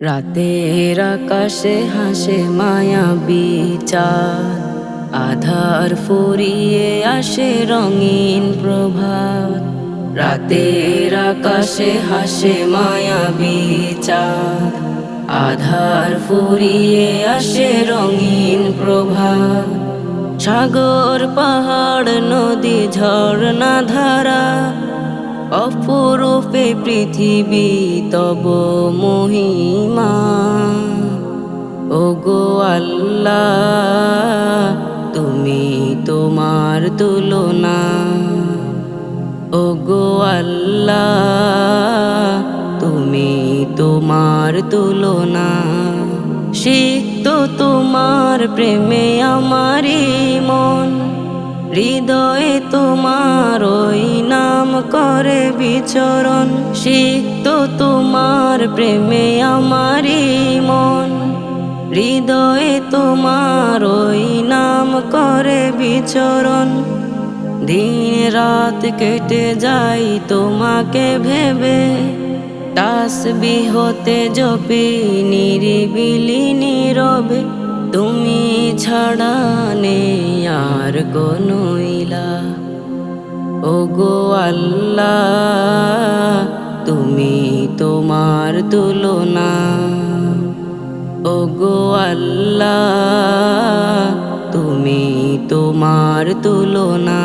রাতের আকাশে হাসে মায়া বিচার। আধার ফুরিয়ে আসে রঙিন প্রভাত। রাতের আকাশে হাসে মায়া বিচার। আধার ফুরিয়ে আসে রঙিন প্রভাত। সাগর, পাহাড়, নদী, ঝর্ণা ধারা অপরূপে পৃথিবী, তব মহিমা। ও গো আল্লাহ, তুমি তোমার তুলনা। ও গো আল্লাহ, তুমি তোমার তুলনা। সিক্ত তোমার প্রেমে আমারই মন, হৃদয়ে তোমার ওই নাম। করে বিচরণ, সিক্ত তোমার প্রেমে আমারই মন। হৃদয়ে তোমার ওই নাম করে বিচরণ। দিন রাত কেটে যাই তোমাকে ভেবে, তাসবি হতে জপি নিরিবিলি নীরবে। তুমি ছাড়া নেই আর কোনো ইলা ও গো আল্লাহ, তুমি তোমার তুলনা। ও গো আল্লাহ, তুমি তোমার তুলনা।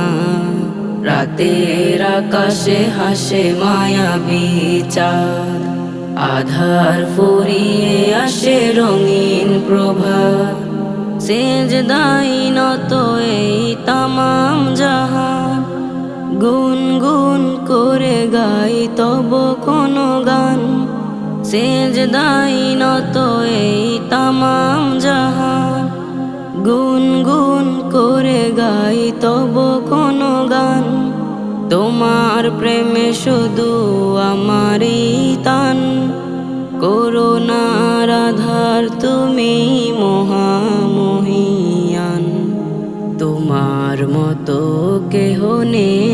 রাতের আকাশে হাসে মায়া বিচার। আধার ফুরিয়ে আসে রঙিন প্রভাত। সেজ দাইনত এই তামাম জাহান। গুন গুন করে গাই তব কোনো গান। সেজ দাইনত এই তামাম জাহান। গুন গুন করে গাই তব কোনো গান। তোমার প্রেমে শুধু আমারই তান। করুণার আধার তুমি মহামহিয়ান। তোমার মতো কেহ নে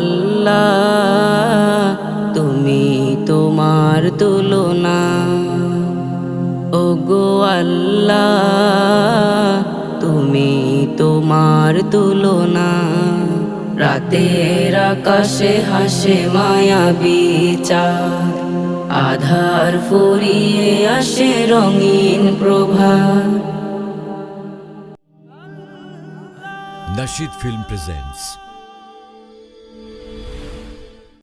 আল্লাহ, তুমি তোমার তুলনা। ও গো আল্লাহ, তুমি তোমার তুলনা। রাতের আকাশে হাসে মায়া বিচার। আধার ফুরিয়ে আসে রঙিন প্রভাত। Nashid Film presents